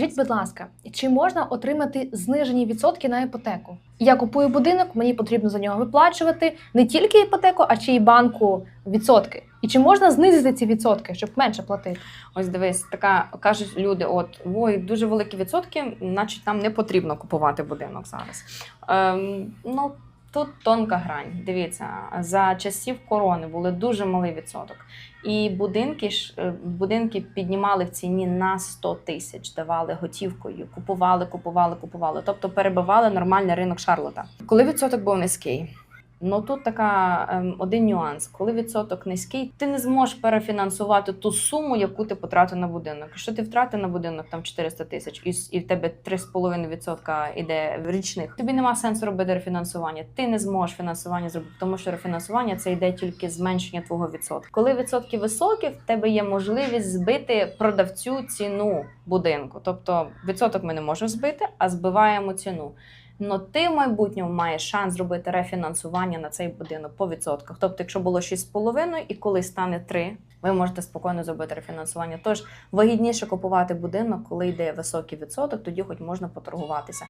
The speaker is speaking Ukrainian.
Скажіть, будь ласка, чи можна отримати знижені відсотки на іпотеку? Я купую будинок, мені потрібно за нього виплачувати не тільки іпотеку, а ще й банку відсотки. І чи можна знизити ці відсотки, щоб менше платити? Ось дивись, така кажуть люди: от ой, дуже великі відсотки, значить нам не потрібно купувати будинок зараз. Ем, ну тут тонка грань. Дивіться, за часів корони були дуже малий відсоток. І будинки ж е, будинки піднімали в ціні на 100 тисяч, давали готівкою, купували, купували, купували. Тобто перебивали нормальний ринок Шарлота. Коли відсоток був низький. Ну тут така ем, один нюанс. Коли відсоток низький, ти не зможеш перефінансувати ту суму, яку ти потратив на будинок. Якщо ти втратив на будинок там 400 тисяч, і, і в тебе 3,5% іде річних, тобі нема сенсу робити рефінансування. Ти не зможеш фінансування зробити, тому що рефінансування це йде тільки зменшення твого відсотку. Коли відсотки високі, в тебе є можливість збити продавцю ціну будинку. Тобто відсоток ми не можемо збити, а збиваємо ціну. Но ти в майбутньому маєш шанс зробити рефінансування на цей будинок по відсотках. Тобто, якщо було 6,5 і коли стане 3, ви можете спокійно зробити рефінансування. Тож вигідніше купувати будинок, коли йде високий відсоток, тоді хоч можна поторгуватися.